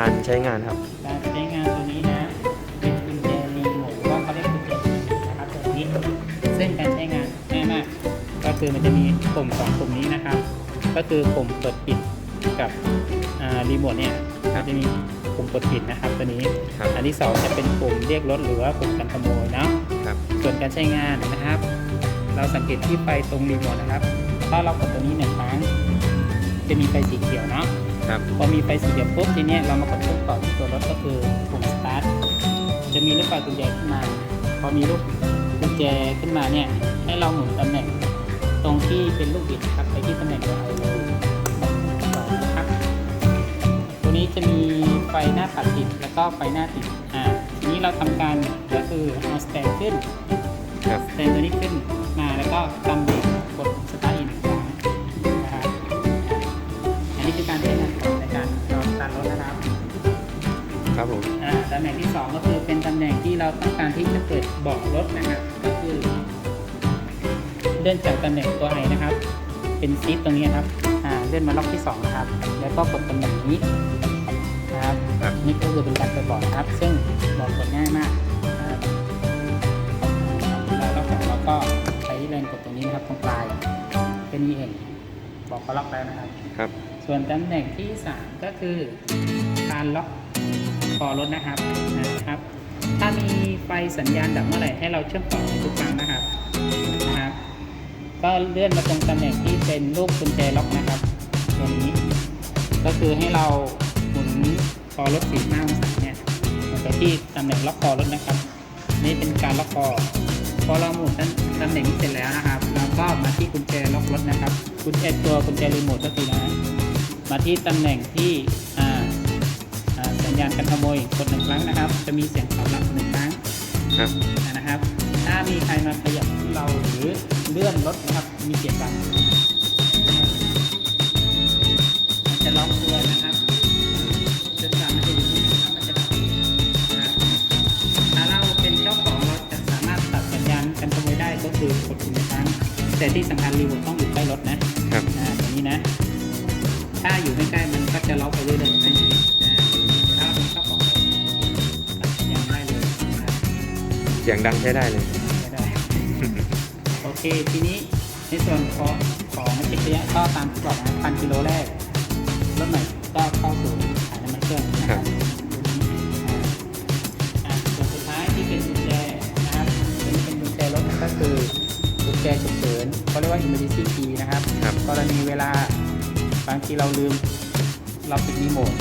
การใช้งานครับ การใช้งานตัวนี้นะ เป็นกุญแจรีโมทหรือว่าเขาเรียกกุญแจนะครับตัวนี้ซึ่งการใช้งานง่ายมาก ก็คือมันจะมีปุ่มสองปุ่มนี้นะครับ ก็คือปุ่มเปิดปิดกับอ่ารีโมทเนี่ยมันจะมีปุ่มเปิดปิดนะครับตัวนี้ครับอันที่สองจะเป็นปุ่มเรียกรถหรือว่าปุ่มกันขโมยเนาะครับส่วนการใช้งานนะครับ เราสังเกตที่ไฟตรงรีโมทนะครับ ถ้าเรากดตัวนี้หนึ่งครั้ง จะมีไฟสีเขียวเนาะ ครับพอมีไฟสีเขียวปุ๊บทีเนี้ยเรามากดปุ่มต่อที่ตัวรถก็คือปุ่มสตาร์ทจะมีลูกไฟกุญแจขึ้นมา พอมีลูกกุญแจขึ้นมาเนี่ยให้เราหมุนตำแหน่งตรงที่เป็นลูกบิดนะครับไปที่ตำแหน่งตัวไอเลยต่อนะครับตัวนี้จะมีไฟหน้าปัดติดแล้วก็ไฟหน้าติดอ่าทีนี้เราทำการก็คือเอาสแตนขึ้นครับสแตนตัวนี้ขึ้นมาแล้วก็กำเบรกกดสตาร์ทอีก อันนี้คือการใช้งานในการรอสตาร์ทรถนะครับครับผมอ่าตำแหน่งที่ 2 ก็คือเป็นตำแหน่งที่เราต้องการที่จะเปิดเบาะรถนะครับ ก็คือเลื่อนจากตำแหน่งตัวไอนะครับ เป็นซีทตรงนี้นะครับอ่าเลื่อนมาล็อกที่2นะครับ แล้วก็กดตำแหน่งนี้นะครับครับนี่ก็คือเป็นการเปิดเบาะ บอกก็ล็อกแล้วนะครับ ครับ ส่วนตำแหน่งที่ 3 ก็คือการล็อกคอรถนะครับนะครับ ถ้ามีไฟสัญญาณดับเมื่อไหร่ให้เราเชื่อมต่อทุกครั้งนะครับนะครับ ก็เลื่อนมาตรงตำแหน่งที่เป็นรูปกุญแจล็อกนะครับตัวนี้ ก็คือให้เราหมุนคอรถสี่ห้าองศาเนี่ยมันไปที่ตำแหน่งล็อกคอรถนะครับ นี่เป็นการล็อกคอพอเราหมุนตำแหน่งนี้เสร็จแล้วนะครับ เราก็มาที่กุญแจล็อกรถนะครับ กุญแจตัวกุญแจรีโมทก็คือนะมาที่ตำแหน่งที่อ่าอ่าสัญญาณการขโมยกดหนึ่งครั้งนะครับ จะมีเสียงตอบรับหนึ่งครั้งครับนะครับ ถ้ามีใครมาขยับเราหรือเลื่อนรถนะครับมีเสียงดัง คือกดหนึ่งครั้ง แต่ที่สำคัญรีโมทต้องอยู่ใกล้รถนะครับอ่าตัวนี้นะ ถ้าอยู่ใกล้ๆมันก็จะล็อกไปเรื่อยๆนะอ่าถ้าเราเป็นเจ้าของรถตัดสัญญาณได้เลยนะครับเสียงดังใช้ได้เลย ไม่ได้ โอเค ทีนี้ในส่วนของของจิตเนี้ยก็ตามที่บอกนะพันกิโลแรก ญแจฉุกเฉินเขาเรียกว่า emergency key นะครับครับ กรณีเวลาบางทีเราลืมเราปิดรีโมท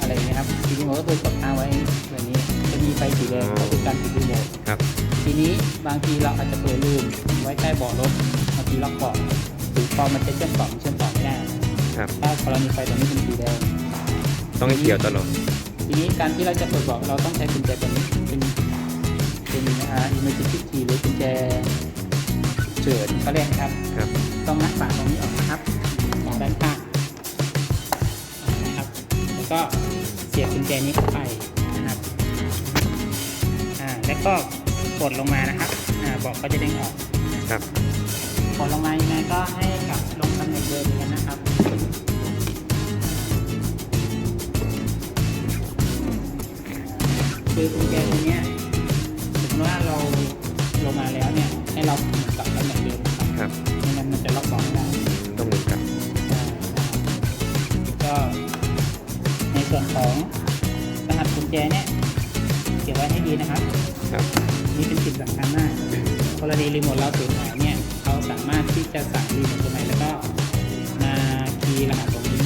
อะไรอย่างเงี้ยครับปิดรีโมทก็คือกดค้างไว้แบบนี้จะมีไฟสีแดงก็คือการปิดรีโมทครับ ทีนี้บางทีเราอาจจะเผลอลืมไว้ใต้เบาะรถบางทีล็อกเบาะหรือพอมันจะเชื่อมต่อมันเชื่อมต่อไม่ได้ครับ ถ้ากรณีไฟตัวนี้เป็นสีแดง ต้องให้เกี่ยวตลอดทีนี้การที่เราจะเปิดเบาะเราต้องใช้กุญแจตัวนี้เป็นเป็นอ่า emergency key หรือกุญแจ เฉินเขาเรียกนะครับ ครับ ต้องงัดฝาตรงนี้ออกนะครับฝาด้านข้างนะครับ แล้วก็เสียบกุญแจนี้เข้าไปนะครับ อ่า แล้วก็กดลงมานะครับ อ่า บอกก็จะเด้งออก ครับ กดลงมายังไงก็ให้กลับลงตำแหน่งเดิมเหมือนกันนะครับคือกุญแจตัวเนี้ยสมมติว่าเราลงมาแล้วเนี่ย ให้เรากลับตำแหน่งเดิมนะครับครับไม่งั้นมันจะล็อกบอกไม่ได้ต้องหมุนกลับก็ในส่วนของรหัสกุญแจเนี่ยเก็บไว้ให้ดีนะครับครับนี่เป็นสิ่งสำคัญมากกรณีรีโมทเราสูญหายเนี่ยเขาสามารถที่จะสั่งรีโมทตัวใหม่แล้วก็มาคีย์รหัสตรงนี้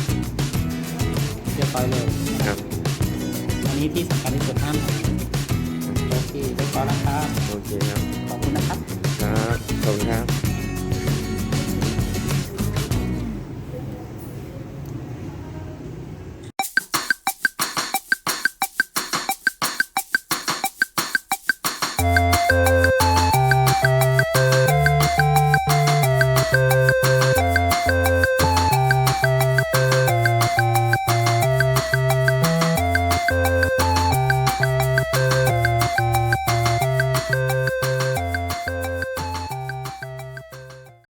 เรียบร้อยเลยครับอันนี้ที่สำคัญที่สุดห้ามหายโอเคเรียบร้อยแล้วครับโอเคครับขอบคุณนะครับ ครับขอบคุณครับ